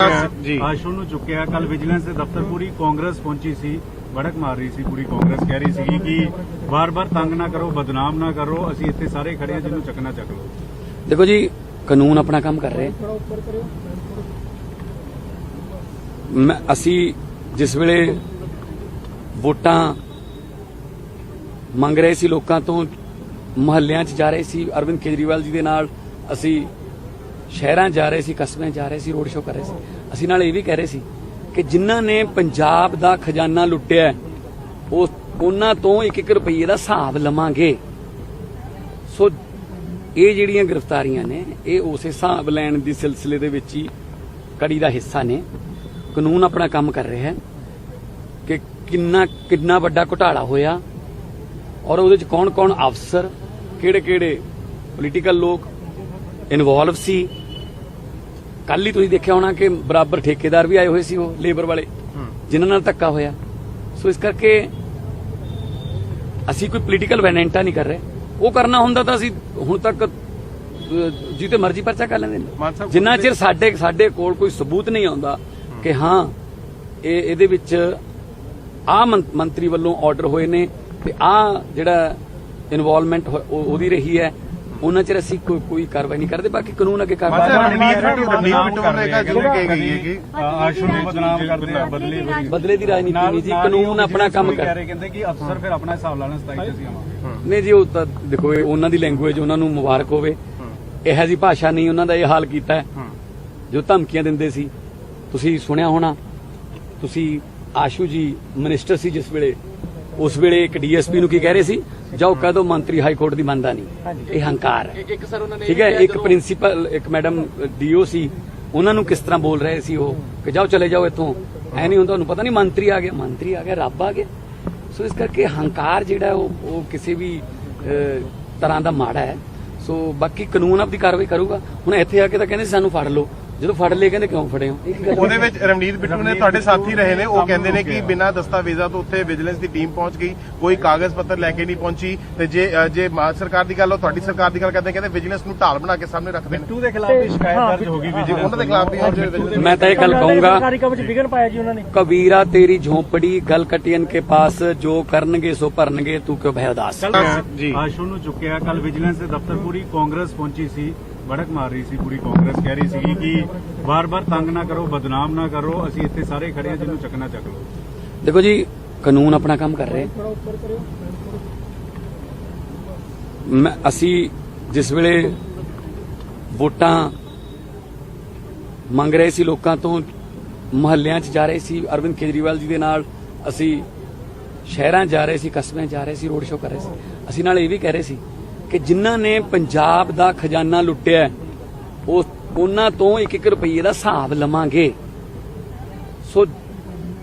ਜੀ। ਆਸ਼ੂ ਨੂੰ ਚੁੱਕਿਆ। ਕੱਲ ਵਿਜੀਲੈਂਸ ਦੇ ਦਫ਼ਤਰ ਪੂਰੀ ਕਾਂਗਰਸ ਪਹੁੰਚੀ ਸੀ ਭੜਕ ਮਾਰ ਰਹੀ ਸੀ ਪੂਰੀ ਕਾਂਗਰਸ ਕਹਿ ਰਹੀ ਸੀ ਕਿ ਵਾਰ-ਵਾਰ ਤੰਗ ਨਾ ਕਰੋ ਬਦਨਾਮ ਨਾ ਕਰੋ ਅਸੀਂ ਇੱਥੇ ਸਾਰੇ ਖੜੇ ਹਾਂ ਜਿਹਨੂੰ ਚੱਕਣਾ ਚੱਕ ਲਓ। ਦੇਖੋ ਜੀ ਕਾਨੂੰਨ ਆਪਣਾ ਕੰਮ ਕਰ ਰਿਹਾ। ਮੈਂ ਅਸੀਂ ਜਿਸ ਵੇਲੇ ਵੋਟਾਂ ਮੰਗ ਰਹੇ ਸੀ ਲੋਕਾਂ ਤੋਂ ਮਹੱਲਿਆਂ 'ਚ ਜਾ ਰਹੇ ਸੀ ਅਰਵਿੰਦ ਕੇਜਰੀਵਾਲ ਜੀ ਦੇ ਨਾਲ ਅਸੀਂ ਸ਼ਹਿਰਾਂ ਜਾ ਰਹੇ ਸੀ, ਕਸਬਿਆਂ ਜਾ ਰਹੇ ਸੀ ਰੋਡ ਸ਼ੋਅ ਕਰ ਰਹੇ ਸੀ। ਅਸੀਂ ਨਾਲ ਇਹ ਵੀ ਕਹਿ ਰਹੇ ਸੀ ਕਿ ਜਿਨ੍ਹਾਂ ਨੇ ਪੰਜਾਬ ਦਾ ਖਜ਼ਾਨਾ ਲੁੱਟਿਆ ਉਹ ਉਹਨਾਂ ਤੋਂ ਇੱਕ ਇੱਕ ਰੁਪਈਏ ਦਾ ਹਿਸਾਬ ਲਵਾਂਗੇ। ਸੋ ਇਹ ਜਿਹੜੀਆਂ ਗ੍ਰਿਫਤਾਰੀਆਂ ਨੇ, ਇਹ ਉਸੇ ਹਿਸਾਬ ਲੈਣ ਦੀ ਸਿਲਸਿਲੇ ਦੇ ਵਿੱਚ ਹੀ ਕੜੀ ਦਾ ਹਿੱਸਾ ਨੇ। ਕਾਨੂੰਨ ਆਪਣਾ ਕੰਮ ਕਰ ਰਿਹਾ ਹੈ ਕਿ ਕਿੰਨਾ ਕਿੰਨਾ ਵੱਡਾ ਘੁਟਾਲਾ ਹੋਇਆ ਔਰ ਉਹਦੇ ਚ ਕੌਣ-ਕੌਣ ਅਫਸਰ, ਕਿਹੜੇ-ਕਿਹੜੇ ਪੋਲੀਟੀਕਲ ਲੋਕ ਇਨਵੋਲਵ ਸੀ ਕੱਲ ਹੀ ਤੁਸੀਂ ਦੇਖਿਆ ਹੋਣਾ ਕਿ ਬਰਾਬਰ ਠੇਕੇਦਾਰ ਵੀ ਆਏ ਹੋਏ ਸੀ ਉਹ ਲੇਬਰ ਵਾਲੇ ਜਿਨ੍ਹਾਂ ਨਾਲ ਧੱਕਾ ਹੋਇਆ। ਸੋ ਇਸ ਕਰਕੇ ਅਸੀਂ ਕੋਈ ਪੋਲੀਟੀਕਲ ਵੈਨੈਂਟਾ ਨਹੀਂ ਕਰ ਰਹੇ। ਉਹ ਕਰਨਾ ਹੁੰਦਾ ਤਾਂ ਅਸੀਂ ਹੁਣ ਤੱਕ ਜਿੱਤੇ ਮਰਜ਼ੀ ਪਰਚਾ ਕਰ ਲੈਂਦੇ ਨੇ। ਜਿੰਨਾ ਚਿਰ ਸਾਡੇ ਸਾਡੇ ਕੋਲ ਕੋਈ ਸਬੂਤ ਨਹੀਂ ਆਉਂਦਾ ਕਿ ਹਾਂ ਇਹ ਇਹਦੇ ਵਿੱਚ ਆ ਮੰਤਰੀ ਵੱਲੋਂ ਆਰਡਰ ਹੋਏ ਨੇ ਤੇ ਆ ਜਿਹੜਾ ਇਨਵੋਲਵਮੈਂਟ ਉਹਦੀ ਰਹੀ ਹੈ। ਉਹਨਾਂ ਚਿਰ ਅਸੀਂ ਕੋਈ ਕੋਈ ਕਾਰਵਾਈ ਨਹੀਂ ਕਰਦੇ ਬਾਕੀ ਕਾਨੂੰਨ ਅੱਗੇ ਕਾਰਵਾਈ ਬਦਲੇ ਦੀ ਰਾਜਨੀਤੀ ਨਹੀਂ ਜੀ ਕਾਨੂੰਨ ਆਪਣਾ ਕੰਮ ਕਰ ਰਹੇ ਕਹਿੰਦੇ ਕਿ ਅਫਸਰ ਫਿਰ ਆਪਣਾ ਹਿਸਾਬ ਲਾਣਾ 27 ਚ ਅਸੀਂ ਆਵਾਂਗੇ। ਨਹੀਂ ਜੀ ਉਹ ਤਾਂ ਦੇਖੋ ਇਹ ਉਹਨਾਂ ਦੀ ਲੈਂਗੁਏਜ ਉਹਨਾਂ ਨੂੰ ਮੁਬਾਰਕ ਹੋਵੇ। ਇਹੋ ਜੀ ਭਾਸ਼ਾ ਨਹੀਂ ਉਹਨਾਂ ਦਾ ਇਹ ਹਾਲ ਕੀਤਾ ਜੋ ਧਮਕੀਆਂ ਦਿੰਦੇ ਸੀ ਤੁਸੀਂ ਸੁਣਿਆ ਹੋਣਾ ਤੁਸੀਂ ਆਸ਼ੂ ਜੀ ਮਿਨਿਸਟਰ ਸੀ ਜਿਸ ਵੇਲੇ ਉਸ ਵੇਲੇ ਇੱਕ ਡੀਐਸਪੀ ਨੂੰ ਕੀ ਕਹਿ ਰਹੇ ਸੀ? ਜਾਓ ਕਹਿ ਦਿਓ ਮੰਤਰੀ ਹਾਈ ਕੋਰਟ ਦੀ ਮੰਨਦਾ ਨਹੀਂ। ਇਹ ਹੰਕਾਰ ਹੈ। ਇੱਕ ਸਰ ਉਹਨਾਂ ਨੇ ਠੀਕ ਹੈ ਇੱਕ ਪ੍ਰਿੰਸੀਪਲ ਇੱਕ ਮੈਡਮ ਡੀਓ ਸੀ ਉਹਨਾਂ ਨੂੰ ਕਿਸ ਤਰ੍ਹਾਂ ਬੋਲ ਰਹੇ ਸੀ ਉਹ? ਕਿ ਜਾਓ ਚਲੇ ਜਾਓ ਇੱਥੋਂ। ਐ ਨਹੀਂ ਹੁੰਦਾ ਤੁਹਾਨੂੰ ਪਤਾ ਨਹੀਂ ਮੰਤਰੀ ਆ ਗਿਆ। ਮੰਤਰੀ ਆ ਗਿਆ ਰੱਬ ਆ ਗਿਆ। ਸੋ ਇਸ ਕਰਕੇ ਹੰਕਾਰ ਜਿਹੜਾ ਉਹ ਉਹ ਕਿਸੇ ਵੀ ਤਰ੍ਹਾਂ ਦਾ ਮਾੜਾ ਹੈ। ਸੋ ਬਾਕੀ ਕਾਨੂੰਨ ਆਪਦੀ ਕਾਰਵਾਈ ਕਰੂਗਾ। ਹੁਣ ਇੱਥੇ ਆ ਕੇ ਤਾਂ ਕਹਿੰਦੇ ਸੀ ਸਾਨੂੰ ਫੜ ਲਓ। ਜਦੋਂ ਫੜ ਲਏ ਕਹਿੰਦੇ ਕਿਉਂ ਫੜੇ ਹੋ? ਉਹਦੇ ਵਿੱਚ ਰਣਨੀਤ ਬਿੱਟੂ ਨੇ ਤੁਹਾਡੇ ਸਾਥੀ ਰਹੇ ਨੇ ਉਹ ਕਹਿੰਦੇ ਨੇ ਕਿ ਬਿਨਾਂ ਦਸਤਾਵੇਜ਼ਾਂ ਤੋਂ ਉੱਥੇ ਵਿਜੀਲੈਂਸ ਦੀ ਟੀਮ ਪਹੁੰਚ ਗਈ ਕੋਈ ਕਾਗਜ਼ ਪੱਤਰ ਲੈ ਕੇ ਨਹੀਂ ਪਹੁੰਚੀ ਤੇ ਜੇ ਜੇ ਮਾਨ ਸਰਕਾਰ ਦੀ ਗੱਲ ਹੋ ਤੁਹਾਡੀ ਸਰਕਾਰ ਦੀ ਗੱਲ ਕਰਦੇ ਕਹਿੰਦੇ ਵਿਜੀਲੈਂਸ ਨੂੰ ਢਾਲ ਬਣਾ ਕੇ ਸਾਹਮਣੇ ਰੱਖਦੇ ਨੇ। ਬਿੱਟੂ ਦੇ ਖਿਲਾਫ ਵੀ ਸ਼ਿਕਾਇਤ ਦਰਜ ਹੋ ਗਈ ਵਿਜੀਲੈਂਸ ਉਹਨਾਂ ਦੇ ਖਿਲਾਫ ਵੀ ਮੈਂ ਤਾਂ ਇਹ ਗੱਲ ਕਹੂੰਗਾ ਸਰਕਾਰੀ ਕੰਮ ਚ ਵਿਗਨ ਪਾਇਆ ਜੀ ਉਹਨਾਂ ਨੇ। ਕਬੀਰਾ ਤੇਰੀ ਝੋਪੜੀ ਗਲ ਕਟਿयन ਕੇ ਪਾਸ ਜੋ ਕਰਨਗੇ ਸੋ ਭਰਨਗੇ ਤੂੰ ਕਿਉਂ ਭੈ ਉਦਾਸ? ਜੀ। ਆਸ਼ੂ ਨੂੰ ਚੁੱਕਿਆ ਕੱਲ ਵਿਜੀਲੈਂਸ ਦੇ ਦਫ਼ਤਰ ਪੂਰੀ ਕਾਂਗਰਸ ਪਹੁੰਚੀ ਸੀ। ਵੜਕ ਮਾਰ ਰਹੀ ਸੀ, ਪੂਰੀ ਕਾਂਗਰਸ ਕਹਿ ਰਹੀ ਸੀ ਕਿ ਵਾਰ-ਵਾਰ ਤੰਗ ਨਾ ਕਰੋ, ਬਦਨਾਮ ਨਾ ਕਰੋ, ਅਸੀਂ ਇੱਥੇ ਸਾਰੇ ਖੜੇ ਹਾਂ, ਜਿਹਨੂੰ ਚੱਕਣਾ ਚੱਕ ਲਓ। ਦੇਖੋ ਜੀ, ਕਾਨੂੰਨ ਆਪਣਾ ਕੰਮ ਕਰ ਰਹੇ। ਮੈਂ, ਅਸੀਂ ਜਿਸ ਵੇਲੇ ਵੋਟਾਂ ਮੰਗ ਰਹੇ ਸੀ ਲੋਕਾਂ ਤੋਂ, ਮਹੱਲਿਆਂ 'ਚ ਜਾ ਰਹੇ ਸੀ, ਅਰਵਿੰਦ ਕੇਜਰੀਵਾਲ ਜੀ ਦੇ ਨਾਲ ਅਸੀਂ ਸ਼ਹਿਰਾਂ 'ਚ ਜਾ ਰਹੇ ਸੀ, ਕਸਬਿਆਂ ਜਾ ਰਹੇ ਸੀ, ਰੋਡ ਸ਼ੋਅ ਕਰ ਰਹੇ ਸੀ। ਅਸੀਂ ਨਾਲ ਇਹ ਵੀ ਕਹਿ ਰਹੇ ਸੀ ਕਿ ਜਿਨ੍ਹਾਂ ਨੇ ਪੰਜਾਬ ਦਾ ਖਜ਼ਾਨਾ ਲੁੱਟਿਆ ਹੈ, ਉਹ ਉਹਨਾਂ ਤੋਂ ਇੱਕ ਇੱਕ ਰੁਪਈਏ ਦਾ ਹਿਸਾਬ ਲਵਾਂਗੇ। ਸੋ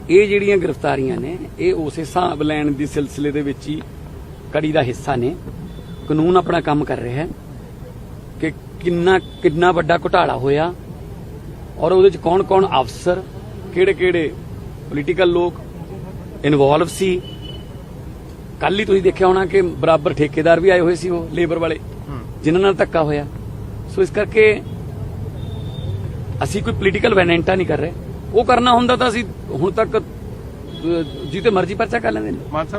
ਇਹ ਜਿਹੜੀਆਂ ਗ੍ਰਿਫਤਾਰੀਆਂ ਨੇ ਇਹ ਉਸੇ ਹਿਸਾਬ ਲੈਣ ਦੀ ਸਿਲਸਿਲੇ ਦੇ ਵਿੱਚ ਹੀ ਕੜੀ ਦਾ ਹਿੱਸਾ ਨੇ। ਕਾਨੂੰਨ ਆਪਣਾ ਕੰਮ ਕਰ ਰਿਹਾ ਹੈ ਕਿ ਕਿੰਨਾ ਕਿੰਨਾ ਵੱਡਾ ਘੁਟਾਲਾ ਹੋਇਆ ਔਰ ਉਹਦੇ ਚ ਕੌਣ-ਕੌਣ ਅਫਸਰ ਕਿਹੜੇ-ਕਿਹੜੇ ਪੋਲੀਟੀਕਲ ਲੋਕ ਇਨਵੋਲਵ ਸੀ ਕੱਲ ਹੀ ਤੁਸੀਂ ਦੇਖਿਆ ਹੋਣਾ ਕਿ ਬਰਾਬਰ ਠੇਕੇਦਾਰ ਵੀ ਆਏ ਹੋਏ ਸੀ ਉਹ ਲੇਬਰ ਵਾਲੇ। ਜਿਨ੍ਹਾਂ ਨਾਲ ਧੱਕਾ ਹੋਇਆ। ਸੋ ਇਸ ਕਰਕੇ ਅਸੀਂ ਕੋਈ ਪੋਲੀਟੀਕਲ ਵੈਨੈਂਟਾ ਨਹੀਂ ਕਰ ਰਹੇ। ਉਹ ਕਰਨਾ ਹੁੰਦਾ ਤਾਂ ਅਸੀਂ ਹੁਣ ਤੱਕ ਜਿੱਤੇ ਮਰਜ਼ੀ ਪਰਚਾ ਕਰ ਲੈਂਦੇ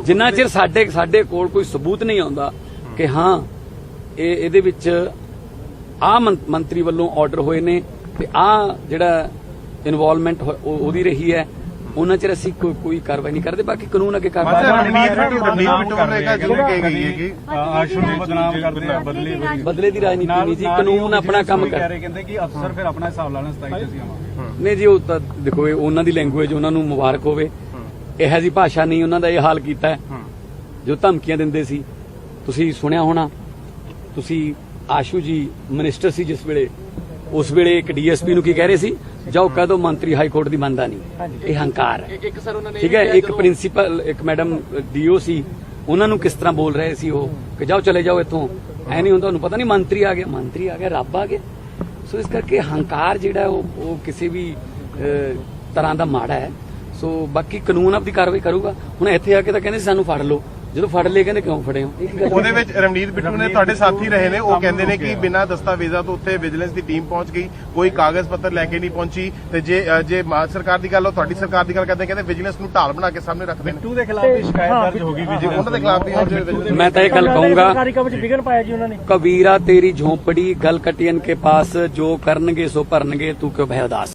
ਜਿੰਨਾ ਚਿਰ ਸਾਡੇ ਸਾਡੇ ਕੋਲ ਕੋਈ ਸਬੂਤ ਨਹੀਂ ਆਉਂਦਾ ਕਿ ਹਾਂ ਇਹ ਇਹਦੇ ਵਿੱਚ ਆ ਮੰਤਰੀ ਵੱਲੋਂ ਆਰਡਰ ਹੋਏ ਨੇ ਤੇ ਆ ਜਿਹੜਾ ਇਨਵੋਲਵਮੈਂਟ ਉਹਦੀ ਰਹੀ ਹੈ। ਉਹਨਾਂ ਚਿਰ ਅਸੀਂ ਕੋਈ ਕੋਈ ਕਾਰਵਾਈ ਨਹੀਂ ਕਰਦੇ ਬਾਕੀ ਕਾਨੂੰਨ ਅੱਗੇ ਕਾਰਵਾਈ ਸਾਹਿਬ ਰਣਨੀਤ ਰਣਨੀਤ ਬਿਟੋਰ ਰੇਖਾ ਜਿਵੇਂ ਕਹੀ ਗਈ ਹੈ ਕਿ ਆਸ਼ੂ ਨੂੰ ਬਦਨਾਮ ਕਰਦੇ ਆ ਬਦਲੇ ਦੀ ਰਾਜਨੀਤੀ ਨਹੀਂ ਜੀ ਕਾਨੂੰਨ ਉਹ ਆਪਣਾ ਕੰਮ ਕਰ ਰਹੇ ਕਹਿੰਦੇ ਕਿ ਅਫਸਰ ਫਿਰ ਆਪਣਾ ਹਿਸਾਬ ਲਾਣਾ 27 ਚ ਅਸੀਂ ਆਵਾਂਗੇ। ਨਹੀਂ ਜੀ ਉਹ ਤਾਂ ਦੇਖੋ ਇਹ ਉਹਨਾਂ ਦੀ ਲੈਂਗੁਏਜ ਉਹਨਾਂ ਨੂੰ ਮੁਬਾਰਕ ਹੋਵੇ। ਇਹੋ ਜੀ ਭਾਸ਼ਾ ਨਹੀਂ ਉਹਨਾਂ ਦਾ ਇਹ ਹਾਲ ਕੀਤਾ ਹੈ। ਜੋ ਧਮਕੀਆਂ ਦਿੰਦੇ ਸੀ ਤੁਸੀਂ ਸੁਣਿਆ ਹੋਣਾ ਤੁਸੀਂ ਆਸ਼ੂ ਜੀ ਮਿਨਿਸਟਰ ਸੀ ਜਿਸ ਵੇਲੇ ਉਸ ਵੇਲੇ ਇੱਕ ਡੀਐਸਪੀ ਨੂੰ ਕੀ ਕਹਿ ਰਹੇ ਸੀ? ਜਾਓ ਕਹਿ ਦਿਓ ਮੰਤਰੀ ਹਾਈ ਕੋਰਟ ਦੀ ਮੰਨਦਾ ਨਹੀਂ। ਇਹ ਹੰਕਾਰ ਹੈ। ਇੱਕ ਸਰ ਉਹਨਾਂ ਨੇ ਠੀਕ ਹੈ? ਇੱਕ ਪ੍ਰਿੰਸੀਪਲ ਇੱਕ ਮੈਡਮ ਡੀਓ ਸੀ ਉਹਨਾਂ ਨੂੰ ਕਿਸ ਤਰ੍ਹਾਂ ਬੋਲ ਰਹੇ ਸੀ ਉਹ? ਕਿ ਜਾਓ ਚਲੇ ਜਾਓ ਇੱਥੋਂ। ਐ ਨਹੀਂ ਹੁੰਦਾ ਤੁਹਾਨੂੰ ਪਤਾ ਨਹੀਂ ਮੰਤਰੀ ਆ ਗਿਆ। ਮੰਤਰੀ ਆ ਗਿਆ ਰੱਬ ਆ ਗਿਆ। ਸੋ ਇਸ ਕਰਕੇ ਹੰਕਾਰ ਜਿਹੜਾ ਉਹ ਉਹ ਕਿਸੇ ਵੀ ਤਰ੍ਹਾਂ ਦਾ ਮਾੜਾ ਹੈ। ਸੋ ਬਾਕੀ ਕਾਨੂੰਨ ਆਪਦੀ ਕਾਰਵਾਈ ਕਰੂਗਾ। ਹੁਣ ਇੱਥੇ ਆ ਕੇ ਤਾਂ ਕਹਿੰਦੇ ਸੀ ਸਾਨੂੰ ਫੜ ਲਓ। ਜਦੋਂ ਫੜ ਲਏ ਕਹਿੰਦੇ ਕਿਉਂ ਫੜੇ ਹੋ? ਗੱਲ ਉਹਦੇ ਵਿੱਚ ਰਵਨੀਤ ਬਿੱਟੂ ਨੇ ਤੁਹਾਡੇ ਸਾਥੀ ਰਹੇ ਨੇ ਉਹ ਕਹਿੰਦੇ ਨੇ ਕਿ ਬਿਨਾਂ ਦਸਤਾਵੇਜ਼ਾਂ ਤੋਂ ਉੱਥੇ ਵਿਜੀਲੈਂਸ ਦੀ ਟੀਮ ਪਹੁੰਚ ਗਈ ਕੋਈ ਕਾਗਜ਼ ਪੱਤਰ ਲੈ ਕੇ ਨਹੀਂ ਪਹੁੰਚੀ ਤੇ ਜੇ ਜੇ ਮਾਨ ਸਰਕਾਰ ਦੀ ਗੱਲ ਹੋ ਤੁਹਾਡੀ ਸਰਕਾਰ ਦੀ ਗੱਲ ਕਰਦੇ ਕਹਿੰਦੇ ਵਿਜੀਲੈਂਸ ਨੂੰ ਢਾਲ ਬਣਾ ਕੇ ਸਾਹਮਣੇ ਰੱਖਦੇ ਨੇ ਬਿੱਟੂ ਦੇ ਖਿਲਾਫ ਵੀ ਸ਼ਿਕਾਇਤ ਦਰਜ ਹੋ ਗਈ ਜੇ ਉਹਨਾਂ ਦੇ ਖਿਲਾਫ ਵੀ vigilance- ਮੈਂ ਤਾਂ ਇਹ ਗੱਲ ਕਹੂੰਗਾ ਸਰਕਾਰੀ ਕੰਮ 'ਚ ਵਿਗਨ ਪਾਇਆ ਜੀ ਉਹਨਾਂ ਨੇ। ਕਬੀਰਾ ਤੇਰੀ ਝੋਂਪੜੀ ਗਲ ਕਟਿयन ਕੇ ਪਾਸ ਜੋ ਕਰਨਗੇ ਸੋ ਭਰਨਗੇ ਤੂੰ ਕਿਉਂ ਭੈ ਉਦਾਸ?